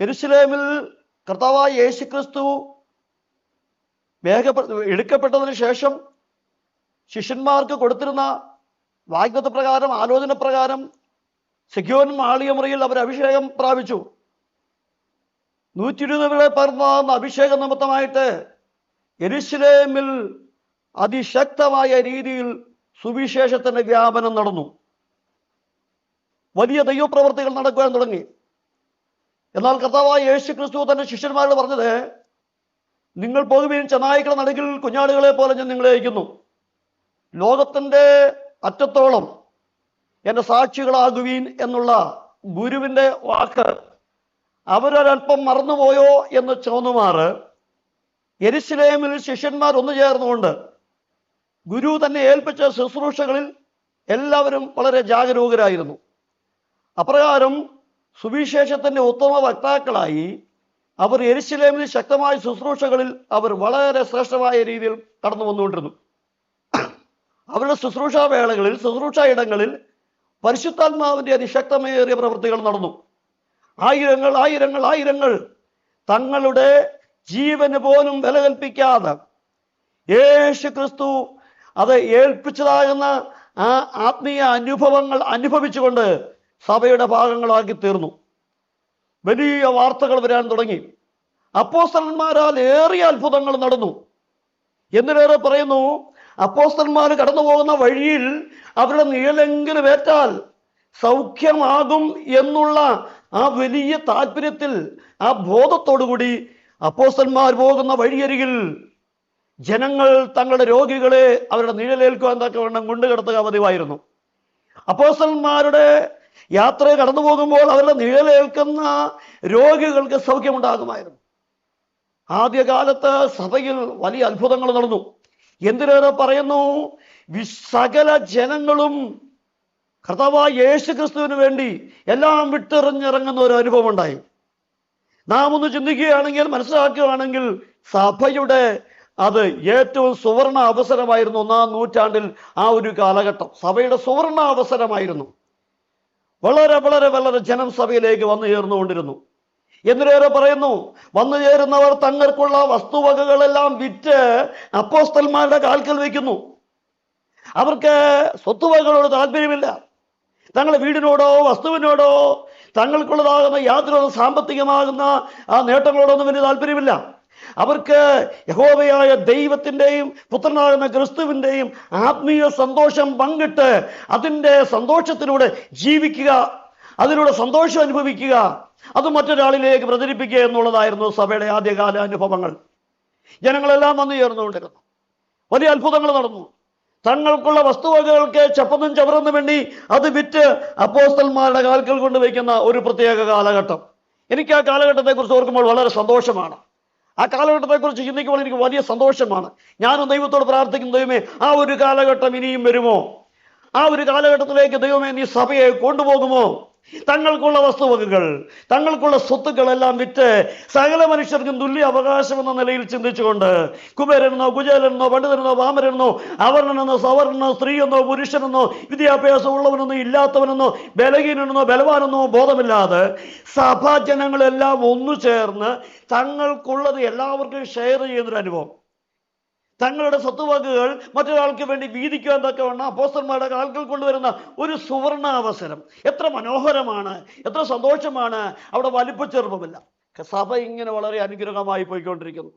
എരുസലേമിൽ കർത്താവായ യേശു ക്രിസ്തു വേഗപ്പെ എടുക്കപ്പെട്ടതിന് ശേഷം ശിഷ്യന്മാർക്ക് കൊടുത്തിരുന്ന വാഗ്ദത്ത പ്രകാരം ആലോചന പ്രകാരം സെക്യോൻ മാളികമുറിയിൽ അവർ അഭിഷേകം പ്രാപിച്ചു. നൂറ്റി ഇരുപത് പേരെ പറഞ്ഞ അഭിഷേക നിമിത്തമായിട്ട് എരുസലേമിൽ അതിശക്തമായ രീതിയിൽ സുവിശേഷത്തിന്റെ വ്യാപനം നടന്നു. വലിയ ദൈവപ്രവർത്തികൾ നടക്കുവാൻ തുടങ്ങി. എന്നാൽ കർത്താവായ യേശു ക്രിസ്തു തന്റെ ശിഷ്യന്മാരോട് പറഞ്ഞത് നിങ്ങൾ പോകുകയും ചെന്നായിക്കളെ നടുകിൽ കുഞ്ഞാടുകളെ പോലെ ഞാൻ നിങ്ങളെ അയക്കുന്നു. ലോകത്തിന്റെ അറ്റത്തോളം എന്റെ സാക്ഷികളാകുവീൻ എന്നുള്ള ഗുരുവിന്റെ വാക്ക് അവരൊരൽപ്പം മറന്നുപോയോ എന്ന് ചോന്നുമാറ് എരിശിലേമിൽ ശിഷ്യന്മാർ ഒന്നു ചേർന്നുകൊണ്ട് ഗുരു തന്നെ ഏൽപ്പിച്ച ശുശ്രൂഷകളിൽ എല്ലാവരും വളരെ ജാഗരൂകരായിരുന്നു. അപ്രകാരം സുവിശേഷത്തിന്റെ ഉത്തമ വക്താക്കളായി അവർ എരിശിലേമിൽ ശക്തമായ ശുശ്രൂഷകളിൽ അവർ വളരെ ശ്രേഷ്ഠമായ രീതിയിൽ കടന്നു വന്നുകൊണ്ടിരുന്നു. അവരുടെ ശുശ്രൂഷാ വേളകളിൽ ശുശ്രൂഷാ ഇടങ്ങളിൽ പരിശുദ്ധാത്മാവിന്റെ അതിശക്തമേറിയ പ്രവൃത്തികൾ നടന്നു. ആയിരങ്ങൾ ആയിരങ്ങൾ ആയിരങ്ങൾ തങ്ങളുടെ ജീവന് പോലും വില കൽപ്പിക്കാതെ യേശു ക്രിസ്തു അത് ഏൽപ്പിച്ചതാകുന്ന ആ ആത്മീയ അനുഭവങ്ങൾ അനുഭവിച്ചുകൊണ്ട് സഭയുടെ ഭാഗങ്ങളാക്കി തീർന്നു. വലിയ വാർത്തകൾ വരാൻ തുടങ്ങി. അപ്പോസ്തലന്മാരാൽ ഏറിയ അത്ഭുതങ്ങൾ നടന്നു. എന്നിലേറെ പറയുന്നു അപ്പോസ്തന്മാർ കടന്നു പോകുന്ന വഴിയിൽ അവരുടെ നീളെങ്കിലും ഏറ്റാൽ സൗഖ്യമാകും എന്നുള്ള ആ വലിയ താല്പര്യത്തിൽ ആ ബോധത്തോടുകൂടി അപ്പോസ്തന്മാർ പോകുന്ന വഴിയരികിൽ ജനങ്ങൾ തങ്ങളുടെ രോഗികളെ അവരുടെ നിഴലേൽക്കുവാൻ തക്കവണ്ണം കൊണ്ടുകിടത്തുക പതിവായിരുന്നു. അപ്പോസ്തന്മാരുടെ യാത്ര കടന്നു പോകുമ്പോൾ അവരുടെ നിഴലേൽക്കുന്ന രോഗികൾക്ക് സൗഖ്യമുണ്ടാകുമായിരുന്നു. ആദ്യകാലത്ത് സഭയിൽ വലിയ അത്ഭുതങ്ങൾ നടന്നു. എന്തിനേറെ പറയുന്നു? സകല ജനങ്ങളും കർത്താവായ യേശു ക്രിസ്തുവിന് വേണ്ടി എല്ലാം വിട്ടെറിഞ്ഞിറങ്ങുന്ന ഒരു അനുഭവം ഉണ്ടായി നാം ഒന്ന് ചിന്തിക്കുകയാണെങ്കിൽ മനസ്സിലാക്കുകയാണെങ്കിൽ സഭയുടെ അത് ഏറ്റവും സുവർണ അവസരമായിരുന്നു ഒന്നാം നൂറ്റാണ്ടിൽ ആ ഒരു കാലഘട്ടം. സഭയുടെ സുവർണ അവസരമായിരുന്നു. വളരെ വളരെ വളരെ ജനം സഭയിലേക്ക് വന്നു ചേർന്നുകൊണ്ടിരുന്നു. എന്തിനേറെ പറയുന്നു വന്നു ചേരുന്നവർ തങ്ങൾക്കുള്ള വസ്തുവകകളെല്ലാം വിറ്റ് അപ്പോസ്തന്മാരുടെ കാൽക്കൽ വയ്ക്കുന്നു. അവർക്ക് സ്വത്തുവകകളോട് താല്പര്യമില്ല. തങ്ങളുടെ വീടിനോടോ വസ്തുവിനോടോ തങ്ങൾക്കുള്ളതാകുന്ന യാതൊരു സാമ്പത്തികമാകുന്ന ആ നേട്ടങ്ങളോടൊന്നും വലിയ താല്പര്യമില്ല. അവർക്ക് യഹോവയായ ദൈവത്തിന്റെയും പുത്രനാകുന്ന ക്രിസ്തുവിന്റെയും ആത്മീയ സന്തോഷം പങ്കിട്ട് അതിന്റെ സന്തോഷത്തിലൂടെ ജീവിക്കുക അതിലൂടെ സന്തോഷം അനുഭവിക്കുക അത് മറ്റൊരാളിലേക്ക് പ്രചരിപ്പിക്കുക എന്നുള്ളതായിരുന്നു സഭയുടെ ആദ്യകാല അനുഭവങ്ങൾ. ജനങ്ങളെല്ലാം വന്നു ചേർന്നുകൊണ്ടിരുന്നു. വലിയ അത്ഭുതങ്ങൾ നടന്നു. തങ്ങൾക്കുള്ള വസ്തുവകകൾക്ക് ചപ്പന്നും ചവറന്നും വേണ്ടി അത് വിറ്റ് അപ്പോസ്തന്മാരുടെ കാൽക്കൽ കൊണ്ട് വയ്ക്കുന്ന ഒരു പ്രത്യേക കാലഘട്ടം. എനിക്ക് ആ കാലഘട്ടത്തെക്കുറിച്ച് ഓർക്കുമ്പോൾ വളരെ സന്തോഷമാണ്. ആ കാലഘട്ടത്തെക്കുറിച്ച് ചിന്തിക്കുമ്പോൾ എനിക്ക് വലിയ സന്തോഷമാണ്. ഞാനും ദൈവത്തോട് പ്രാർത്ഥിക്കുന്ന ദൈവമേ ആ ഒരു കാലഘട്ടം ഇനിയും വരുമോ? ആ ഒരു കാലഘട്ടത്തിലേക്ക് ദൈവമേ നീ സഭയെ കൊണ്ടുപോകുമോ? തങ്ങൾക്കുള്ള വസ്തുവകകൾ തങ്ങൾക്കുള്ള സ്വത്തുക്കളെല്ലാം വിറ്റ് സകല മനുഷ്യർക്കും തുല്യ അവകാശം എന്ന നിലയിൽ ചിന്തിച്ചുകൊണ്ട് കുബേരനെന്നോ കുചേലനെന്നോ പണ്ഡിതനെന്നോ വാമരനെന്നോ അവർണനെന്നോ സവർണനോ സ്ത്രീയെന്നോ പുരുഷനെന്നോ വിദ്യാഭ്യാസം ഉള്ളവനെന്നോ ഇല്ലാത്തവനെന്നോ ബലഹീനനെന്നോ ബലവാനെന്നോ ബോധമില്ലാതെ സഭാജനങ്ങളെല്ലാം ഒന്നു ചേർന്ന് തങ്ങൾക്കുള്ളത് എല്ലാവർക്കും ഷെയർ ചെയ്യുന്നൊരു അനുഭവം തങ്ങളുടെ സ്വത്തുവകകൾ മറ്റൊരാൾക്ക് വേണ്ടി വീതിക്കുവാൻ തക്കവണ്ണം അപ്പോസ്റ്റർമാരുടെ കാൽക്കൽ കൊണ്ടുവരുന്ന ഒരു സുവർണ അവസരം എത്ര മനോഹരമാണ് എത്ര സന്തോഷമാണ് അവിടെ വലിപ്പച്ചെറുപ്പമില്ല. സഭ ഇങ്ങനെ വളരെ അനുഗ്രഹമായി പോയിക്കൊണ്ടിരിക്കുന്നു.